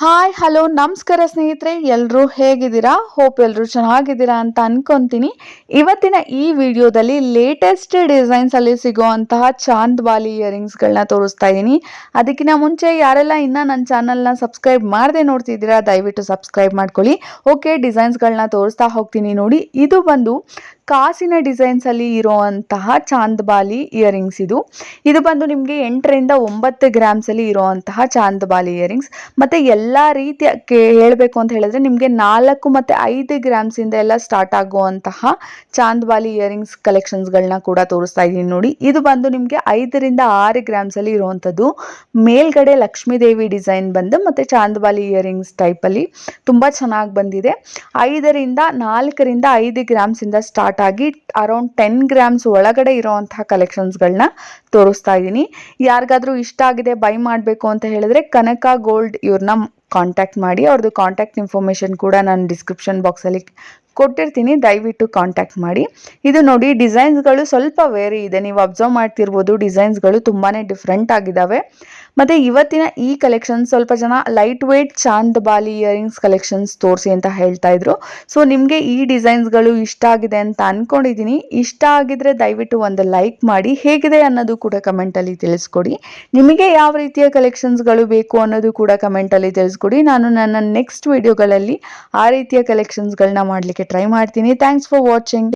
Hi hello ನಮಸ್ಕಾರ ಸ್ನೇಹಿತರೆ ಎಲ್ಲರೂ ಹೇಗಿದ್ದೀರಾ? ಹೋಪ್ ಎಲ್ಲರೂ ಚೆನ್ನಾಗಿದ್ದೀರಾ ಅಂತ ಅನ್ಕೊಂತೀನಿ. ಇವತ್ತಿನ ಈ ವಿಡಿಯೋದಲ್ಲಿ ಲೇಟೆಸ್ಟ್ ಡಿಸೈನ್ಸಲ್ಲಿ ಸಿಗುವಂತಹ ಚಾಂದ್ ಬಾಲಿ ಇಯರಿಂಗ್ಸ್ಗಳನ್ನ ತೋರಿಸ್ತಾ ಇದ್ದೀನಿ. ಅದಕ್ಕಿಂತ ಮುಂಚೆ ಯಾರೆಲ್ಲ ಇನ್ನೂ ನನ್ನ ಚಾನಲ್ನ ಸಬ್ಸ್ಕ್ರೈಬ್ ಮಾಡದೆ ನೋಡ್ತಿದ್ದೀರಾ, ದಯವಿಟ್ಟು ಸಬ್ಸ್ಕ್ರೈಬ್ ಮಾಡ್ಕೊಳ್ಳಿ. ಓಕೆ ಡಿಸೈನ್ಸ್ಗಳನ್ನ ತೋರಿಸ್ತಾ ಹೋಗ್ತೀನಿ ನೋಡಿ. ಇದು ಬಂದು ಕಾಸಿನ ಡಿಸೈನ್ಸಲ್ಲಿ ಇರುವಂತಹ ಚಾಂದ್ ಬಾಲಿ ಇಯರಿಂಗ್ಸ್ ಇದು. ಇದು ಬಂದು ನಿಮಗೆ ಎಂಟರಿಂದ ಒಂಬತ್ತು ಗ್ರಾಮ್ಸಲ್ಲಿ ಇರುವಂತಹ ಚಾಂದ್ ಬಾಲಿ ಇಯರಿಂಗ್ಸ್ ಮತ್ತು ಎಲ್ಲ ರೀತಿಯ ಹೇಳಬೇಕು ಅಂತ ಹೇಳಿದ್ರೆ ನಿಮಗೆ ನಾಲ್ಕು ಮತ್ತು ಐದು ಗ್ರಾಮ್ಸಿಂದ ಎಲ್ಲ ಸ್ಟಾರ್ಟ್ ಆಗುವಂತಹ ಚಾಂದ್ ಬಾಲಿ ಇಯರಿಂಗ್ಸ್ ಕಲೆಕ್ಷನ್ಸ್ಗಳನ್ನ ಕೂಡ ತೋರಿಸ್ತಾ ಇದ್ದೀನಿ ನೋಡಿ. ಇದು ಬಂದು ನಿಮಗೆ ಐದರಿಂದ ಆರು ಗ್ರಾಮ್ಸಲ್ಲಿ ಇರುವಂಥದ್ದು. ಮೇಲ್ಗಡೆ ಲಕ್ಷ್ಮೀದೇವಿ ಡಿಸೈನ್ ಬಂದು ಮತ್ತು ಚಾಂದ್ ಬಾಲಿ ಇಯರಿಂಗ್ಸ್ ಟೈಪಲ್ಲಿ ತುಂಬ ಚೆನ್ನಾಗಿ ಬಂದಿದೆ. ಐದರಿಂದ ನಾಲ್ಕರಿಂದ ಐದು ಗ್ರಾಮ್ಸಿಂದ ಸ್ಟಾರ್ಟ್ ಆಗಿ ಅರೌಂಡ್ ಟೆನ್ ಗ್ರಾಮ್ಸ್ ಒಳಗಡೆ ಇರುವಂತಹ ಕಲೆಕ್ಷನ್ಸ್ಗಳನ್ನ ತೋರಿಸ್ತಾ ಇದ್ದೀನಿ ಯಾರಿಗಾದ್ರೂ ಇಷ್ಟ ಆಗಿದೆ ಬೈ ಮಾಡಬೇಕು ಅಂತ ಹೇಳಿದ್ರೆ ಕನಕ ಗೋಲ್ಡ್ ಇವ್ರನ್ನ ಕಾಂಟ್ಯಾಕ್ಟ್ ಮಾಡಿ ಅವ್ರದ್ದು ಕಾಂಟ್ಯಾಕ್ಟ್ ಇನ್ಫಾರ್ಮೇಷನ್ ಕೂಡ ನಾನು ಡಿಸ್ಕ್ರಿಪ್ಷನ್ ಬಾಕ್ಸಲ್ಲಿ ಕೊಟ್ಟಿರ್ತೀನಿ, ದಯವಿಟ್ಟು ಕಾಂಟ್ಯಾಕ್ಟ್ ಮಾಡಿ. ಇದು ನೋಡಿ ಡಿಸೈನ್ಸ್ಗಳು ಸ್ವಲ್ಪ ವೇರಿ ಇದೆ. ನೀವು ಅಬ್ಸರ್ವ್ ಮಾಡ್ತಿರ್ಬೋದು ಡಿಸೈನ್ಸ್ಗಳು ತುಂಬಾ ಡಿಫ್ರೆಂಟ್ ಆಗಿದ್ದಾವೆ ಮತ್ತು ಇವತ್ತಿನ ಈ ಕಲೆಕ್ಷನ್ ಸ್ವಲ್ಪ ಜನ light weight chand bali earrings collections ತೋರಿಸಿ ಅಂತ ಹೇಳ್ತಾ ಇದ್ರು. ಸೊ ನಿಮಗೆ ಈ ಡಿಸೈನ್ಸ್ಗಳು ಇಷ್ಟ ಆಗಿದೆ ಅಂತ ಅಂದ್ಕೊಂಡಿದ್ದೀನಿ ಇಷ್ಟ ಆಗಿದ್ರೆ ದಯವಿಟ್ಟು ಒಂದು ಲೈಕ್ ಮಾಡಿ. ಹೇಗಿದೆ ಅನ್ನೋದು ಕೂಡ ಕಮೆಂಟಲ್ಲಿ ತಿಳಿಸ್ಕೊಡಿ. ನಿಮಗೆ ಯಾವ ರೀತಿಯ ಕಲೆಕ್ಷನ್ಸ್ಗಳು ಬೇಕು ಅನ್ನೋದು ಕೂಡ ಕಮೆಂಟಲ್ಲಿ ತಿಳಿಸ್ಕೊಡಿ. ನಾನು ನನ್ನ ನೆಕ್ಸ್ಟ್ ವಿಡಿಯೋಗಳಲ್ಲಿ ಆ ರೀತಿಯ ಕಲೆಕ್ಷನ್ಸ್ಗಳನ್ನ ಮಾಡಲಿಕ್ಕೆ ಟ್ರೈ ಮಾಡ್ತೀನಿ. Thanks for watching